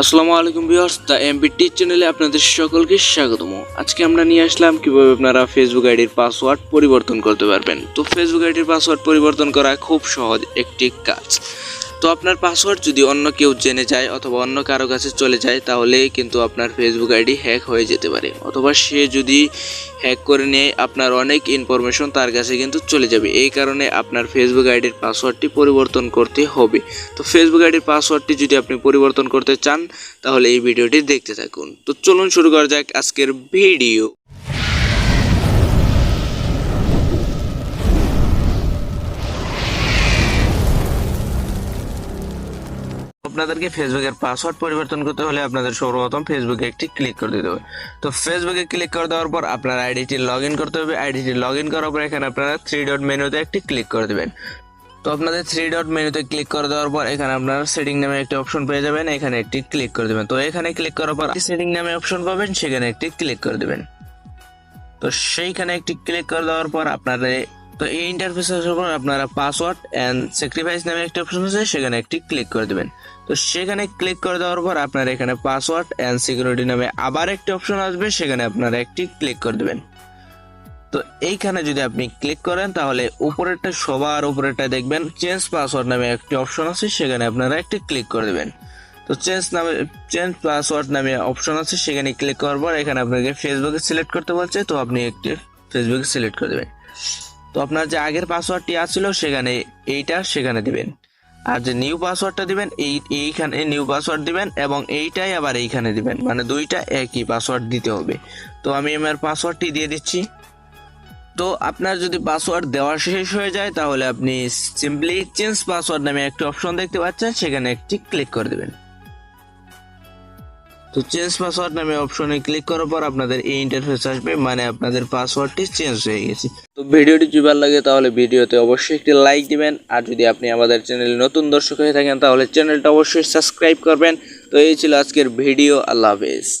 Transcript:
আসসালামু আলাইকুম viewers, the MBT চ্যানেলে আপনাদের সকলকে স্বাগতম। আজকে আমরা নিয়ে আসলাম কীভাবে আপনারা ফেসবুক আইডির পাসওয়ার্ড পরিবর্তন করতে পারবেন। তো ফেসবুক আইডির পাসওয়ার্ড পরিবর্তন করা খুব সহজ একটি কাজ। তো আপনার পাসওয়ার্ড যদি অন্য কেউ জেনে যায় অথবা অন্য কারও কাছে চলে যায়, তাহলে কিন্তু আপনার ফেসবুক আইডি হ্যাক হয়ে যেতে পারে। অথবা সে যদি হ্যাক করে নিয়ে, আপনার অনেক ইনফরমেশন তার কাছে কিন্তু চলে যাবে। এই কারণে আপনার ফেসবুক আইডির পাসওয়ার্ডটি পরিবর্তন করতে হবে। তো ফেসবুক আইডির পাসওয়ার্ডটি যদি আপনি পরিবর্তন করতে চান, তাহলে এই ভিডিওটি দেখতে থাকুন। তো চলুন শুরু করা যাক আজকের ভিডিও আপনাদেরকে ফেসবুকের পাসওয়ার্ড পরিবর্তন করতে হলে আপনাদের সর্বপ্রথম ফেসবুকে একটি ক্লিক করে দিতে হবে। তো ফেসবুকে ক্লিক করে দেওয়ার পর আপনার আইডিটি লগ ইন করতে হবে। আইডিটি লগ ইন করার পর এখানে আপনারা থ্রি ডট মেনুতে একটি ক্লিক করে দেবেন। তো আপনাদের থ্রি ডট মেনুতে ক্লিক করে দেওয়ার পর এখানে আপনারা সেটিং নামে একটি অপশন পেয়ে যাবেন। এখানে একটি ক্লিক করে দেবেন। তো এখানে ক্লিক করার পর সেটিং নামে অপশন পাবেন, সেখানে একটি ক্লিক করে দেবেন। তো সেইখানে একটি ক্লিক করে দেওয়ার পর আপনারা তো এই ইন্টারফেস আসার পর আপনারা পাসওয়ার্ড অ্যান্ড স্যাক্রিফাইস নামে একটি অপশন আছে, সেখানে একটি ক্লিক করে দেবেন। তো সেখানে ক্লিক করে দেওয়ার পর আপনার এখানে পাসওয়ার্ড অ্যান্ড সিকিউরিটি নামে আবার একটি অপশন আসবে, সেখানে আপনারা একটি ক্লিক করে দেবেন। তো এইখানে যদি আপনি ক্লিক করেন, তাহলে উপরেরটা সবার উপরেরটা দেখবেন চেঞ্জ পাসওয়ার্ড নামে একটি অপশন আছে, সেখানে আপনারা একটি ক্লিক করে দেবেন। তো চেঞ্জ নামে চেঞ্জ পাসওয়ার্ড নামে অপশন আছে, সেখানে ক্লিক করার পর এখানে আপনাকে ফেসবুকে সিলেক্ট করতে বলছে, তো আপনি একটি ফেসবুকে সিলেক্ট করে দেবেন। তো আপনার যে আগের পাসওয়ার্ডটি আছিল সেখানে এইটা সেখানে দিবেন। আর যে নিউ পাসওয়ার্ডটা দিবেন, এই, এইখানে নিউ পাসওয়ার্ড দিবেন এবং এইটাই আবার এইখানে দিবেন। মানে দুইটা একই পাসওয়ার্ড দিতে হবে। তো আমি আমার পাসওয়ার্ডটি দিয়ে দিচ্ছি। তো আপনার যদি পাসওয়ার্ড দেওয়া শেষ হয়ে যায়, তাহলে আপনি সিম্পলি চেঞ্জ পাসওয়ার্ড নামে একটি অপশন দেখতে পাচ্ছেন, সেখানে একটি ক্লিক করে দেবেন। তো চেঞ্জ পাসওয়ার্ড নামে অপশনে ক্লিক করার পর আপনাদের এই ইন্টারফেস আসবে মানে আপনাদের পাসওয়ার্ডটি চেঞ্জ হয়ে গেছে। তো ভিডিওটি যদি ভালো লাগে তাহলে ভিডিওতে অবশ্যই একটি লাইক দিবেন, আর যদি আপনি আমাদের চ্যানেলে নতুন দর্শক হয়ে থাকেন তাহলে চ্যানেলটা অবশ্যই সাবস্ক্রাইব করবেন। তো এই ছিল আজকের ভিডিও, আল্লাহ হাফেজ।